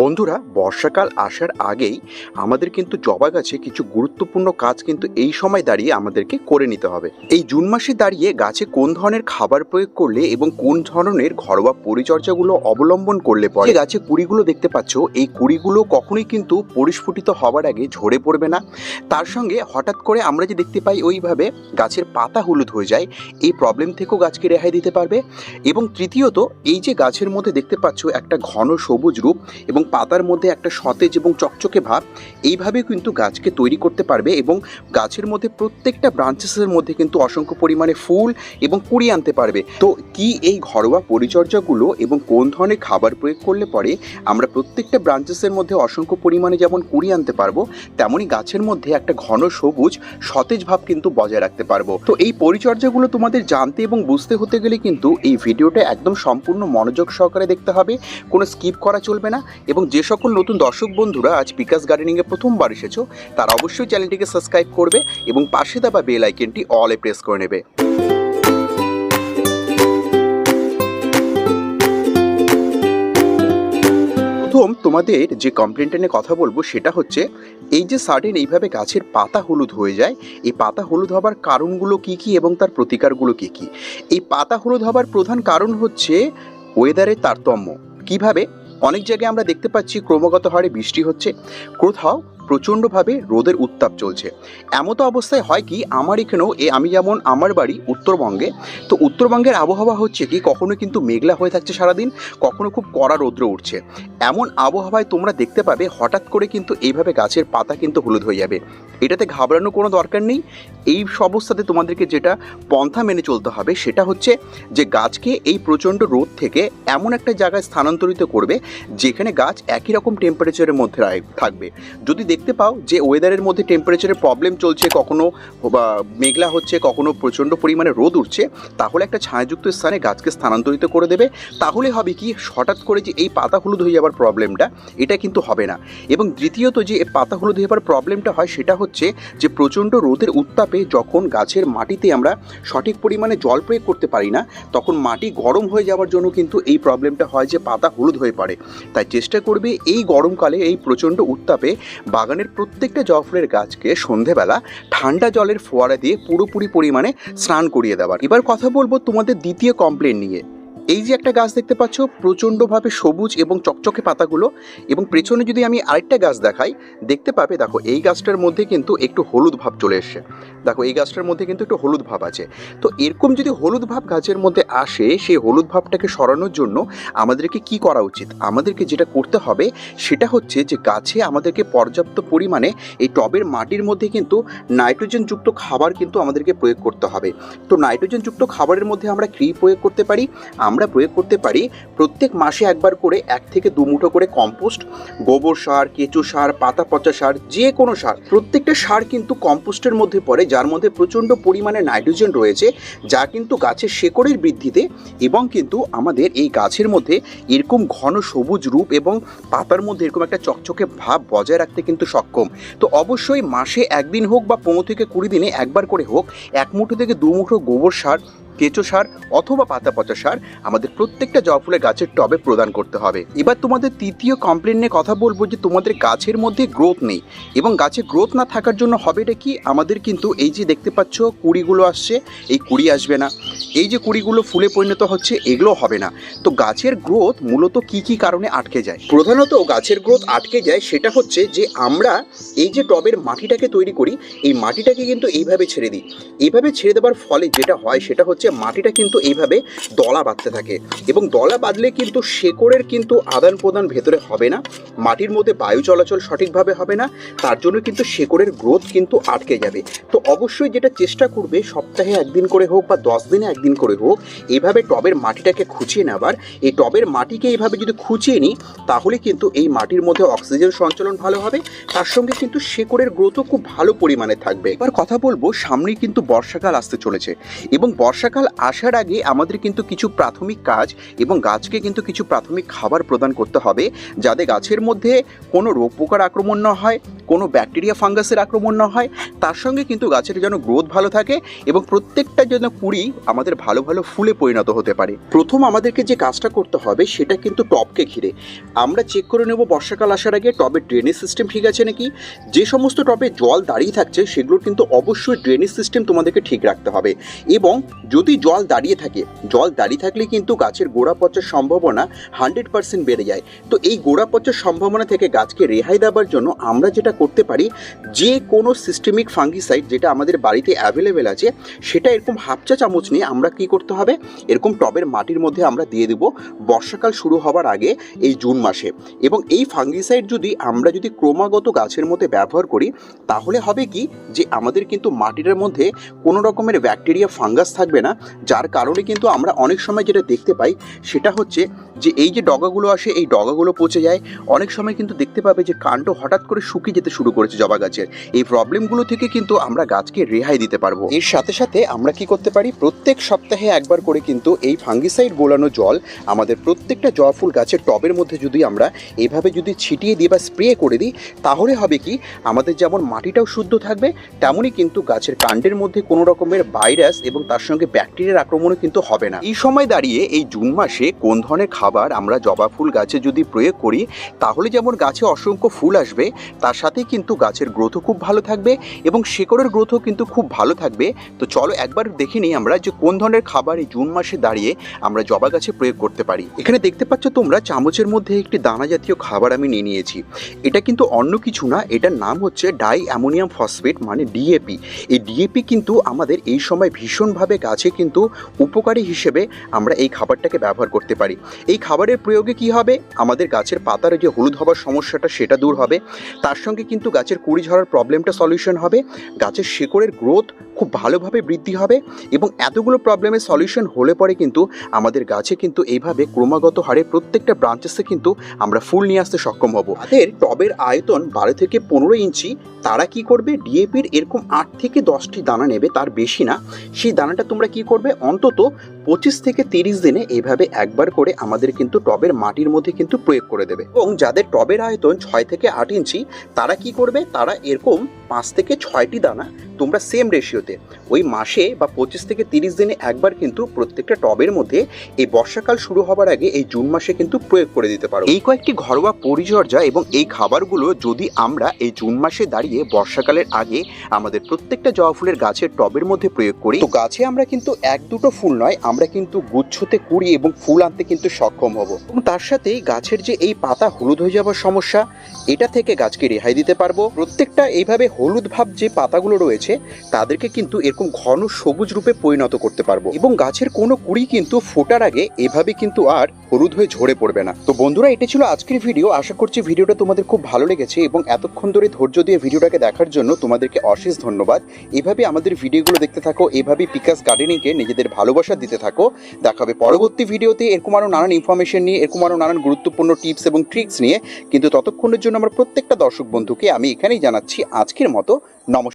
বন্ধুরা, বর্ষাকাল আসার আগেই আমাদের কিন্তু জবা গাছে কিছু গুরুত্বপূর্ণ কাজ কিন্তু এই সময় দাঁড়িয়ে আমাদেরকে করে নিতে হবে। এই জুন মাসে দাঁড়িয়ে গাছে কোন ধরনের খাবার প্রয়োগ করলে এবং কোন ধরনের ঘরোয়া পরিচর্যাগুলো অবলম্বন করলে পরে? গাছে কুড়িগুলো দেখতে পাচ্ছ, এই কুড়িগুলো কখনোই কিন্তু পরিস্ফুটিত হওয়ার আগে ঝরে পড়বে না। তার সঙ্গে হঠাৎ করে আমরা যে দেখতে পাই ওইভাবে গাছের পাতা হলুদ হয়ে যায়, এই প্রবলেম থেকেও গাছকে রেহাই দিতে পারবে। এবং তৃতীয়ত, এই যে গাছের মধ্যে দেখতে পাচ্ছ একটা ঘন সবুজ রূপ এবং পাতার মধ্যে একটা সতেজ এবং চকচকে ভাব, এইভাবে কিন্তু গাছকে তৈরি করতে পারবে এবং গাছের মধ্যে প্রত্যেকটা ব্রাঞ্চেসের মধ্যে কিন্তু অসংখ্য পরিমাণে ফুল এবং কুড়ি আনতে পারবে। তো কি এই ঘরোয়া পরিচর্যাগুলো এবং কোন ধরনের খাবার প্রয়োগ করলে পরে আমরা প্রত্যেকটা ব্রাঞ্চেসের মধ্যে অসংখ্য পরিমাণে যেমন কুড়ি আনতে পারব, তেমনই গাছের মধ্যে একটা ঘন সবুজ, সতেজ ভাব কিন্তু বজায় রাখতে পারব। তো এই পরিচর্যাগুলো তোমাদের জানতে এবং বুঝতে হতে গেলে কিন্তু এই ভিডিওটা একদম সম্পূর্ণ মনোযোগ সহকারে দেখতে হবে, কোনো স্কিপ করা চলবে না। এবং যে সকল নতুন দর্শক বন্ধুরা আজ বিকাশ গার্ডেনিংয়ে প্রথমবার এসেছ, তারা অবশ্যই চ্যানেলটিকে সাবস্ক্রাইব করবে এবং পাশে দেওয়া বেল আইকনটি অলে প্রেস করে নেবে। প্রথম তোমাদের যে কমপ্লেনটা নিয়ে কথা বলব, সেটা হচ্ছে, এই যে সাডেন এইভাবে গাছের পাতা হলুদ হয়ে যায়, এই পাতা হলুদ হবার কারণগুলো কি কি এবং তার প্রতিকারগুলো কি কি? এই পাতা হলুদ হবার প্রধান কারণ হচ্ছে ওয়েদারের তারতম্য। কীভাবে? অনেক জায়গায় আমরা দেখতে পাচ্ছি ক্রমাগত হারে বৃষ্টি হচ্ছে। কোথাও প্রচণ্ডভাবে রোদের উত্তাপ চলছে। এমতো অবস্থায় হয় কি, আমার এখানেও এ আমি যেমন আমার বাড়ি উত্তরবঙ্গে, তো উত্তরবঙ্গের আবহাওয়া হচ্ছে কি, কখনো কিন্তু মেঘলা হয়ে থাকছে সারাদিন, কখনো খুব কড়া রৌদ্র উঠছে। এমন আবহাওয়ায় তোমরা দেখতে পাবে, হঠাৎ করে কিন্তু এইভাবে গাছের পাতা কিন্তু হলুদ হয়ে যাবে। এটাতে ঘাবড়ানোর কোনো দরকার নেই। এই অবস্থাতে তোমাদেরকে যেটা পন্থা মেনে চলতে হবে সেটা হচ্ছে যে গাছকে এই প্রচণ্ড রোদ থেকে এমন একটা জায়গায় স্থানান্তরিত করবে যেখানে গাছ একই রকম টেম্পারেচারের মধ্যে থাকবে। যদি দেখতে পাও যে ওয়েদারের মধ্যে টেম্পারেচারের প্রবলেম চলছে, কখনো বা মেঘলা হচ্ছে, কখনো প্রচণ্ড পরিমাণে রোদ উঠছে, তাহলে একটা ছায়াযুক্ত স্থানে গাছকে স্থানান্তরিত করে দেবে। তাহলে হবে কি, হঠাৎ করে যে এই পাতা হলুদ হয়ে যাওয়ার প্রবলেমটা এটা কিন্তু হবে না। এবং দ্বিতীয়ত যে পাতা হলুদ হয়ে যাওয়ার প্রবলেমটা হয়, সেটা হচ্ছে যে প্রচণ্ড রোদের উত্তাপে যখন গাছের মাটিতে আমরা সঠিক পরিমাণে জল প্রয়োগ করতে পারি না, তখন মাটি গরম হয়ে যাওয়ার জন্য কিন্তু এই প্রবলেমটা হয় যে পাতা হলুদ হয়ে পড়ে। তাই চেষ্টা করবে এই গরমকালে এই প্রচণ্ড উত্তাপে বাগানের প্রত্যেকটা জবা গাছকে সন্ধেবেলা ঠান্ডা জলের ফোয়ারা দিয়ে পুরোপুরি পরিমাণে স্নান করিয়ে দেওয়ার। এবার কথা বলব তোমাদের দ্বিতীয় কমপ্লেন নিয়ে। এই যে একটা গাছ দেখতে পাচ্ছ, প্রচণ্ডভাবে সবুজ এবং চকচকে পাতাগুলো, এবং পেছনে যদি আমি আরেকটা গাছ দেখাই, দেখতে পাবে, দেখো, এই গাছটার মধ্যে কিন্তু একটু হলুদ ভাব চলে এসছে। দেখো, এই গাছটার মধ্যে কিন্তু একটু হলুদ ভাব আছে। তো এরকম যদি হলুদ ভাব গাছের মধ্যে আসে, সেই হলুদ ভাবটাকে সরানোর জন্য আমাদেরকে কি করা উচিত? আমাদেরকে যেটা করতে হবে, সেটা হচ্ছে যে গাছে আমাদেরকে পর্যাপ্ত পরিমাণে এই টবের মাটির মধ্যে কিন্তু নাইট্রোজেনযুক্ত খাবার কিন্তু আমাদেরকে প্রয়োগ করতে হবে। তো নাইট্রোজেনযুক্ত খাবারের মধ্যে আমরা কী প্রয়োগ করতে পারি? আমরা প্রয়োগ করতে পারি, প্রত্যেক মাসে একবার করে এক থেকে দু মুঠো করে কম্পোস্ট গোবর সার, কেঁচো সার, পাতা পচা সার, যে কোনো সার। প্রত্যেকটা সার কিন্তু কম্পোস্টের মধ্যে পড়ে, যার মধ্যে প্রচণ্ড পরিমাণে নাইট্রোজেন রয়েছে, যা কিন্তু গাছের শেকড়ের বৃদ্ধিতে এবং কিন্তু আমাদের এই গাছের মধ্যে এরকম ঘন সবুজ রূপ এবং পাতার মধ্যে এরকম একটা চকচকে ভাব বজায় রাখতে কিন্তু সক্ষম। তো অবশ্যই মাসে একদিন হোক বা পনেরো থেকে কুড়ি দিনে একবার করে হোক, এক মুঠো থেকে দু মুঠো গোবর সার কেঁচো সার অথবা পাতা পচা সার আমাদের প্রত্যেকটা জবা ফুলের গাছের টবে প্রদান করতে হবে। এবার তোমাদের তৃতীয় কমপ্লেন নিয়ে কথা বলব যে তোমাদের গাছের মধ্যে গ্রোথ নেই এবং গাছে গ্রোথ না থাকার জন্য হবেটা কি? আমাদের কিন্তু এই যে দেখতে পাচ্ছ কুড়িগুলো আসছে, এই কুড়ি আসবে না। এই যে কুড়িগুলো ফুলে পরিণত হচ্ছে, এগুলো হবে না। তো গাছের গ্রোথ মূলত কি কি কারণে আটকে যায়? প্রধানত গাছের গ্রোথ আটকে যায় সেটা হচ্ছে যে আমরা এই যে টবের মাটিটাকে তৈরি করি, এই মাটিটাকে কিন্তু এইভাবে ছেড়ে দিই। এইভাবে ছেড়ে দেওয়ার ফলে যেটা হয় সেটা হচ্ছে মাটিটা কিন্তু এইভাবে দলা বাঁধতে থাকে। এবং দলা বাঁধলে কিন্তু শেকড়ের কিন্তু আদান প্রদান ভেতরে হবে না, মাটির মধ্যে বায়ু চলাচল সঠিকভাবে হবে না, তার জন্য কিন্তু শেকড়ের গ্রোথ কিন্তু আটকে যাবে। তো অবশ্যই যেটা চেষ্টা করবে, সপ্তাহে একদিন করে হোক বা দশ দিনে একদিন করে হোক, এইভাবে টবের মাটিটাকে খুঁচিয়ে নেবার। এই টবের মাটিকে এইভাবে যদি খুঁচিয়ে নিই, তাহলে কিন্তু এই মাটির মধ্যে অক্সিজেন সঞ্চালন ভালো হবে, তার সঙ্গে কিন্তু শেকড়ের গ্রোথও খুব ভালো পরিমাণে থাকবে। এবার কথা বলব, সামনেই কিন্তু বর্ষাকাল আসতে চলেছে। এবং বর্ষাকাল আসার আগে আমাদের কিন্তু কিছু প্রাথমিক কাজ এবং গাছকে কিন্তু কিছু প্রাথমিক খাবার প্রদান করতে হবে যাতে গাছের মধ্যে কোনো রোগ পোকার আক্রমণ না হয়। কোনো ব্যাকটেরিয়া, ফাঙ্গাসের আক্রমণ না হয়, তার সঙ্গে কিন্তু গাছের যেন গ্রোথ ভালো থাকে এবং প্রত্যেকটা যেন কুড়ি আমাদের ভালো ভালো ফুলে পরিণত হতে পারে। প্রথম আমাদেরকে যে কাজটা করতে হবে সেটা কিন্তু টবকে ঘিরে। আমরা চেক করে নেব বর্ষাকাল আসার আগে টবের ড্রেনেজ সিস্টেম ঠিক আছে নাকি? যে সমস্ত টবে জল দাঁড়িয়ে থাকছে সেগুলোর কিন্তু অবশ্যই ড্রেনেজ সিস্টেম তোমাদেরকে ঠিক রাখতে হবে। এবং যদি জল দাঁড়িয়ে থাকে, জল দাঁড়িয়ে থাকলে কিন্তু গাছের গোড়া পচার সম্ভাবনা হান্ড্রেড পার্সেন্ট বেড়ে যায়। তো এই গোড়া পচার সম্ভাবনা থেকে গাছকে রেহাই দেওয়ার জন্য আমরা যেটা করতে পারি, যে কোনো সিস্টেমিক ফাঙ্গিসাইড যেটা আমাদের বাড়িতে অ্যাভেলেবেল আছে, সেটা এরকম হাফ চা চামচ নিয়ে আমরা কি করতে হবে? এরকম টবের মাটির মধ্যে আমরা দিয়ে দেবো। বর্ষাকাল শুরু হওয়ার আগে এই জুন মাসে। এবং এই ফাঙ্গিসাইড যদি আমরা যদি ক্রমাগত গাছের মধ্যে ব্যবহার করি, তাহলে হবে কি? যে আমাদের কিন্তু মাটিটার মধ্যে কোনো রকমের ব্যাকটেরিয়া ফাঙ্গাস থাকবে না। যার কারণে কিন্তু আমরা অনেক সময় যেটা দেখতে পাই, সেটা হচ্ছে যে এই যে ডগাগুলো আসে, এই ডগাগুলো পচে যায়। অনেক সময় কিন্তু দেখতে পাবে যে কাণ্ড হঠাৎ করে শুকিয়ে যেতে শুরু করেছে জবা গাছের। এই প্রবলেমগুলো থেকে কিন্তু আমরা গাছকে রেহাই দিতে পারব। এর সাথে সাথে আমরা কি করতে পারি? প্রত্যেক সপ্তাহে একবার করে কিন্তু এই ফাঙ্গিসাইড গোলানো জল আমাদের প্রত্যেকটা জবা ফুল গাছের টবের মধ্যে যদি আমরা এভাবে যদি ছিটিয়ে দিই বা স্প্রে করে দিই, তাহলে হবে কি? আমাদের যেমন মাটিটাও শুদ্ধ থাকবে, তেমনই কিন্তু গাছের কাণ্ডের মধ্যে কোনো রকমের ভাইরাস এবং তার সঙ্গে ব্যাকটেরিয়ার আক্রমণও কিন্তু হবে না। এই সময় দাঁড়িয়ে এই জুন মাসে কোন ধরনের খাবার আমরা জবা ফুল গাছে যদি প্রয়োগ করি, তাহলে যেমন গাছে অসংখ্য ফুল আসবে, তার সাথে কিন্তু গাছের গ্রোথও খুব ভালো থাকবে এবং শেকড়ের গ্রোথও কিন্তু খুব ভালো থাকবে। তো চলো একবার দেখে নিই আমরা যে কোন ধরনের খাবার এই জুন মাসে দাঁড়িয়ে আমরা জবা গাছে প্রয়োগ করতে পারি। এখানে দেখতে পাচ্ছ তোমরা চামচের মধ্যে একটি দানা জাতীয় খাবার আমি নিয়ে নিয়েছি। এটা কিন্তু অন্য কিছু না, এটার নাম হচ্ছে ডাই অ্যামোনিয়াম ফসফেট মানে ডিএপি এই ডিএপি কিন্তু আমাদের এই সময় ভীষণভাবে গাছে কিন্তু উপকারী হিসেবে আমরা এই খাবারটাকে ব্যবহার করতে পারি। এই খাবারের প্রয়োগে কি হবে? আমাদের গাছের পাতার যে হলুদ হওয়ার সমস্যাটা সেটা দূর হবে। তার সঙ্গে কিন্তু গাছের কুড়ি ঝরার প্রবলেমটা সলিউশন হবে। গাছের শেকড়ের গ্রোথ খুব ভালোভাবে বৃদ্ধি হবে এবং এতগুলো প্রবলেমের সলিউশন হলে পরে কিন্তু আমাদের গাছে কিন্তু এইভাবে ক্রমাগত হারে প্রত্যেকটা ব্রাঞ্চেসে কিন্তু আমরা ফুল নিয়ে আসতে সক্ষম হব। তাদের টবের আয়তন বারো থেকে পনেরো ইঞ্চি, তারা কি করবে? ডিএপির এরকম আট থেকে দশটি দানা নেবে, তার বেশি না। সেই দানাটা তোমরা কি করবে? অন্তত পঁচিশ থেকে তিরিশ দিনে এইভাবে একবার করে আমাদের কিন্তু টবের মাটির মধ্যে কিন্তু প্রয়োগ করে দেবে। এবং যাদের টবের আয়তন ছয় থেকে আট ইঞ্চি, তারা কি করবে? তারা এরকম পাঁচ থেকে ছয়টি দানা তোমরা সেম রেশিওতে ওই মাসে বা পঁচিশ থেকে তিরিশ দিনে একবার কিন্তু প্রত্যেকটা টবের মধ্যে এই বর্ষাকাল শুরু হবার আগে এই জুন মাসে কিন্তু প্রয়োগ করে দিতে পারো। এই কয়েকটি ঘরোয়া পরিচর্যা এবং এই খাবারগুলো যদি আমরা এই জুন মাসে দাঁড়িয়ে বর্ষাকালের আগে আমাদের প্রত্যেকটা জবা ফুলের গাছের টবের মধ্যে প্রয়োগ করি, তো গাছে আমরা কিন্তু এক দুটো ফুল নয়, আমরা কিন্তু গুচ্ছতে কুড়ি এবং ফুল আনতে কিন্তু সক্ষম হব। এবং তার সাথেই গাছের যে এই পাতা হলুদ হয়ে যাওয়ার সমস্যা, এটা থেকে গাছকে রেহাই দিতে পারব। প্রত্যেকটা এইভাবে হলুদ ভাব যে পাতাগুলো রয়েছে তাদেরকে কিন্তু এরকম ঘন সবুজ রূপে পরিণত করতে পারব। এবং গাছের কোনো কুড়ি কিন্তু ফোটার আগে এভাবে কিন্তু আর হলুদ হয়ে ঝরে পড়বে না। তো বন্ধুরা এটা ছিল আজকের ভিডিও। আশা করছি ভিডিওটা তোমাদের খুব ভালো লেগেছে এবং এতক্ষণ ধরে ধৈর্য দিয়ে ভিডিওটাকে দেখার জন্য তোমাদেরকে অশেষ ধন্যবাদ। এভাবে আমাদের ভিডিওগুলো দেখতে থাকো, এভাবেই পিকাস গার্ডেনিংকে নিজেদের ভালোবাসা দিতে থাকো। দেখাবে পরবর্তী ভিডিওতে এরকম আরও নানান ইনফরমেশন নিয়ে, এরকম আরও নানান গুরুত্বপূর্ণ টিপস এবং ট্রিক্স নিয়ে। কিন্তু ততক্ষণের জন্য আমার প্রত্যেকটা দর্শক বন্ধুকে আমি এখানেই জানাচ্ছি আজকের মতো। নমস্কার।